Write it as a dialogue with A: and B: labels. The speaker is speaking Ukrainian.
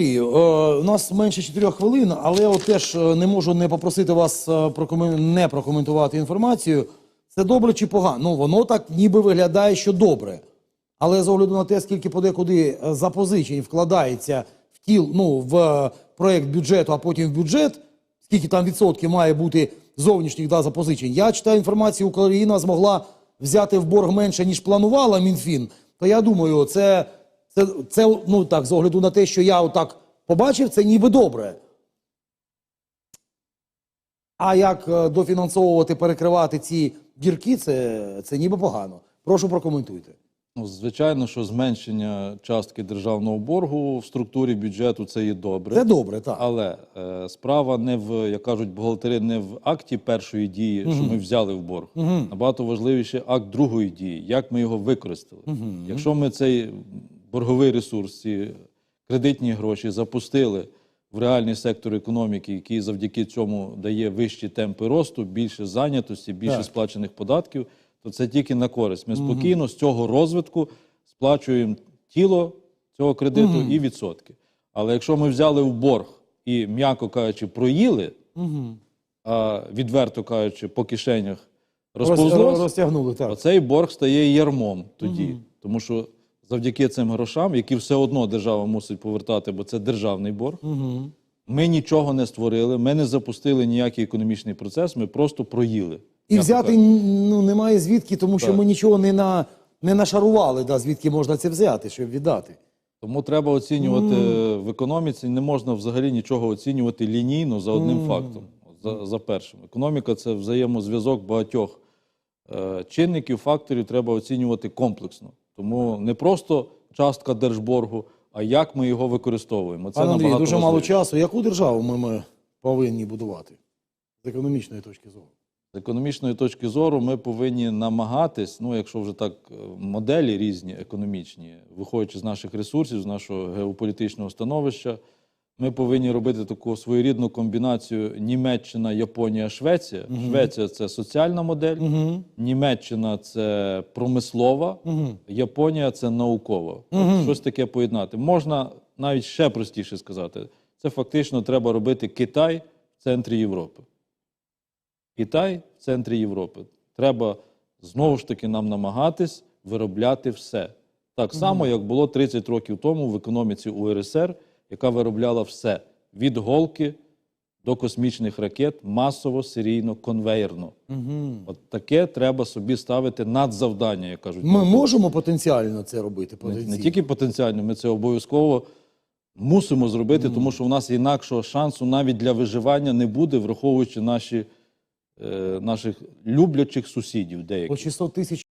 A: Андрію, е, у нас менше 4 хвилин, але от теж е, не можу не попросити вас е, не прокоментувати інформацію. Це добре чи погано? Ну, воно так ніби виглядає, що добре. Але з огляду на те, скільки подекуди запозичень вкладається в тіл, ну, в проект бюджету, а потім в бюджет, скільки там відсотків має бути зовнішніх да, запозичень. Я читаю інформацію, Україна змогла взяти в борг менше, ніж планувала Мінфін. То я думаю, це, це, це ну так, з огляду на те, що я отак побачив, це ніби добре. А як е, дофінансовувати, перекривати ці дірки, це, це ніби погано. Прошу прокоментуйте.
B: Ну, звичайно, що зменшення частки державного боргу в структурі бюджету це є добре.
A: Це добре, так.
B: Але е, справа не в, як кажуть бухгалтери, не в акті першої дії, що ми взяли в борг. Набагато важливіше акт другої дії, як ми його використали. Якщо ми цей борговий ресурс, ці кредитні гроші запустили в реальний сектор економіки, який завдяки цьому дає вищі темпи росту, більше зайнятості, більше
A: Так.
B: сплачених податків, то це тільки на користь. Ми спокійно з цього розвитку сплачуємо тіло цього кредиту і відсотки. Але якщо ми взяли в борг і, м'яко кажучи, проїли, а відверто кажучи, по кишенях
A: Роз, розтягнули, так.
B: оцей борг стає ярмом тоді. Тому що завдяки цим грошам, які все одно держава мусить повертати, бо це державний борг, ми нічого не створили, ми не запустили ніякий економічний процес, ми просто проїли.
A: І взяти ну, немає звідки, тому що ми нічого не, на, не нашарували, да, звідки можна це взяти, щоб віддати.
B: Тому треба оцінювати в економіці. Не можна взагалі нічого оцінювати лінійно за одним фактом. За, за першим. Економіка це взаємозв'язок багатьох е, чинників, факторів треба оцінювати комплексно. Тому не просто частка держборгу, а як ми його використовуємо. Це
A: Пане Андрій,
B: дуже
A: дуже мало часу. Яку державу ми, ми повинні будувати з економічної точки зору?
B: З економічної точки зору ми повинні намагатись, ну якщо вже так е, моделі різні економічні, виходячи з наших ресурсів, з нашого геополітичного становища, ми повинні робити таку своєрідну комбінацію Німеччина, Японія, Швеція. Швеція це соціальна модель, Німеччина це промислова, Японія це наукова. От Щось таке поєднати. Можна навіть ще простіше сказати. Це фактично треба робити Китай в центрі Європи. Китай в центрі Європи. Треба знову ж таки нам намагатись виробляти все. Так само, як було 30 років тому в економіці УРСР, яка виробляла все від голки до космічних ракет масово, серійно, конвейерно. От таке треба собі ставити надзавдання, як кажуть.
A: Ми
B: науковці.
A: можемо потенціально це робити.
B: не, не тільки потенціально, ми це обов'язково мусимо зробити, тому що у нас інакшого шансу навіть для виживання не буде, враховуючи наші, е, наших люблячих сусідів деяких.
A: По 600 тисяч